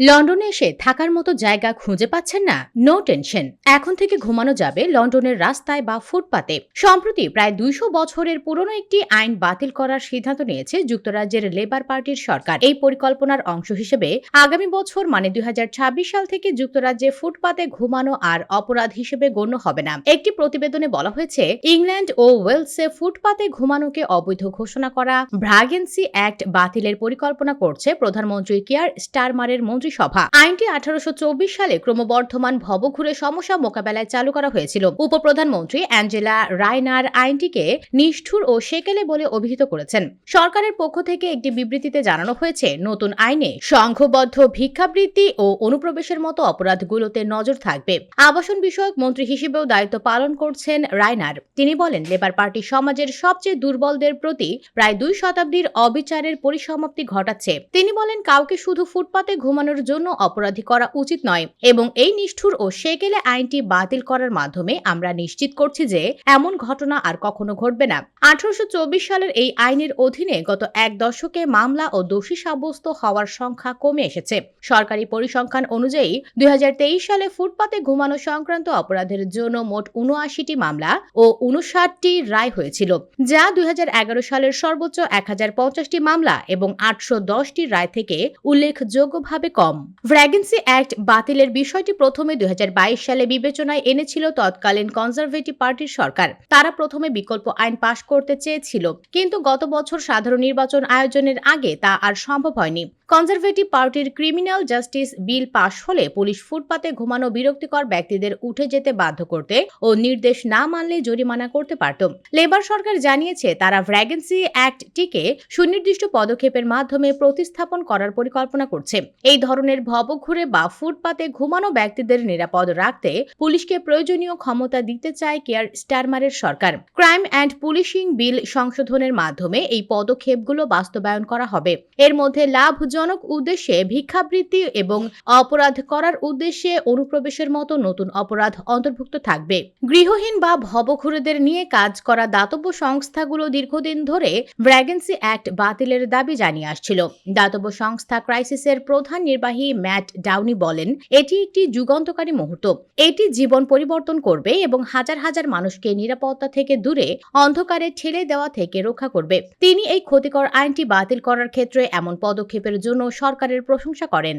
লন্ডনে এসে থাকার মতো জায়গা খুঁজে পাচ্ছেন না। নো টেনশন এখন থেকে ঘুমানো যাবে লন্ডনের রাস্তায় বা ফুটপাতে। সম্প্রতি প্রায় দুইশো বছরের পুরনো একটি আইন বাতিল করার সিদ্ধান্ত নিয়েছে যুক্তরাজ্যের লেবার পার্টির সরকার। এই পরিকল্পনার অংশ হিসেবে আগামী বছর মানে দুই সাল থেকে যুক্তরাজ্যে ফুটপাতে ঘুমানো আর অপরাধ হিসেবে গণ্য হবে না। একটি প্রতিবেদনে বলা হয়েছে, ইংল্যান্ড ও ওয়েলসে ফুটপাতে ঘুমানোকে অবৈধ ঘোষণা করা, ভ্রাগেন্সি অ্যাক্ট বাতিলের পরিকল্পনা করছে প্রধানমন্ত্রী কেয়ার স্টারমারের মন্ত্রিসভা। আইনটি আঠারোশো চব্বিশ সালে ক্রমবর্ধমান ভবঘুরে সমস্যা মোকাবেলায় চালু করা হয়েছিল। উপপ্রধানমন্ত্রী অ্যাঞ্জেলা রায়নার আইনটিকে নিষ্ঠুর ও সেকেলে বলে অভিহিত করেছেন। সরকারের পক্ষ থেকে একটি বিবৃতিতে জানানো হয়েছে, নতুন আইনে সংঘবদ্ধ ভিক্ষাবৃত্তি ও অনুপ্রবেশের মতো অপরাধগুলোতে নজর থাকবে। আবাসন বিষয়ক মন্ত্রী হিসেবেও দায়িত্ব পালন করছেন রায়নার তিনি বলেন, লেবার পার্টি সমাজের সবচেয়ে দুর্বলদের প্রতি প্রায় দুই শতাব্দীর অবিচারের পরিসমাপ্তি ঘটাচ্ছে। তিনি বলেন, কাউকে শুধু ফুটপাতে ঘুমানোর জন্য অপরাধী করা উচিত নয়। এবং এই নিষ্ঠুর ও সেকেলে আইনটি বাতিল করার মাধ্যমে আমরা নিশ্চিত করছি যে এমন ঘটনা আর কখনো ঘটবে না। আঠারোশো সালের এই আইনের অধীনে গত এক দশকে মামলা ও দোষী সাব্যস্ত হওয়ার সংখ্যা কমে এসেছে। সরকারি পরিসংখ্যান অনুযায়ী দুই হাজার তেইশ সালে ফুটপাতে ঘুমানো সংক্রান্ত অপরাধের জন্য মোট উনআশিটি মামলা ও উনষাটটি রায় হয়েছিল, যা দুই হাজার এগারো সালের সর্বোচ্চ এক মামলা এবং আটশো দশটি রায় থেকে উল্লেখযোগ্যভাবে কম। ভ্র্যাগেন্সি অ্যাক্ট বাতিলের বিষয়টি প্রথমে দুই হাজার বাইশ সালে বিবেচনায় এনেছিল তৎকালীন কনজারভেটিভ পার্টির সরকার। তারা প্রথমে বিকল্প আইন পাশ করতে চেয়েছিল, কিন্তু গত বছর সাধারণ নির্বাচন আয়োজনের আগে তা আর সম্ভব হয়নি। কনজারভেটিভ পার্টির ক্রিমিনাল জাস্টিস বিল পাশ হলে পুলিশ ফুটপাতে ঘুমানো বিরক্তিকর ব্যক্তিদের উঠে যেতে বাধ্য করতে ও নির্দেশ না মানলে জরিমানা করতে পারত। লেবার সরকার জানিয়েছে, তারা ভ্র্যাগেন্সি অ্যাক্টটিকে সুনির্দিষ্ট পদক্ষেপের মাধ্যমে প্রতিস্থাপন করার পরিকল্পনা করছে। এই ধরনের ভবঘুরে বা ফুটপাতে ঘুমানো ব্যক্তিদের নিরাপদ রাখতে পুলিশকে প্রয়োজনীয় ক্ষমতা দিতে চায় কেয়ার স্টারমারের সরকার। ক্রাইম অ্যান্ড পুলিশিং বিল সংশোধনের মাধ্যমে এই পদক্ষেপগুলো বাস্তবায়ন করা হবে। এর মধ্যে লাভজনক উদ্দেশ্যে ভিক্ষাবৃত্তি এবং অপরাধ করার উদ্দেশ্যে অনুপ্রবেশের মতো নতুন অপরাধ অন্তর্ভুক্ত থাকবে। গৃহহীন বা ভবঘুরেদের নিয়ে কাজ করা দাতব্য সংস্থাগুলো দীর্ঘদিন ধরে ভ্র্যাগেন্সি অ্যাক্ট বাতিলের দাবি জানিয়ে আসছিল। দাতব্য সংস্থা ক্রাইসিসের প্রধান নির্বাহী ম্যাট ডাউনি বলেন, এটি একটি যুগান্তকারী মুহূর্ত। এটি জীবন পরিবর্তন করবে এবং হাজার হাজার মানুষকে নিরাপত্তা থেকে দূরে, অন্ধকারে ঠেলে দেওয়া থেকে রক্ষা করবে। তিনি এই ক্ষতিকর আইনটি বাতিল করার ক্ষেত্রে এমন পদক্ষেপের জন্য সরকারের প্রশংসা করেন।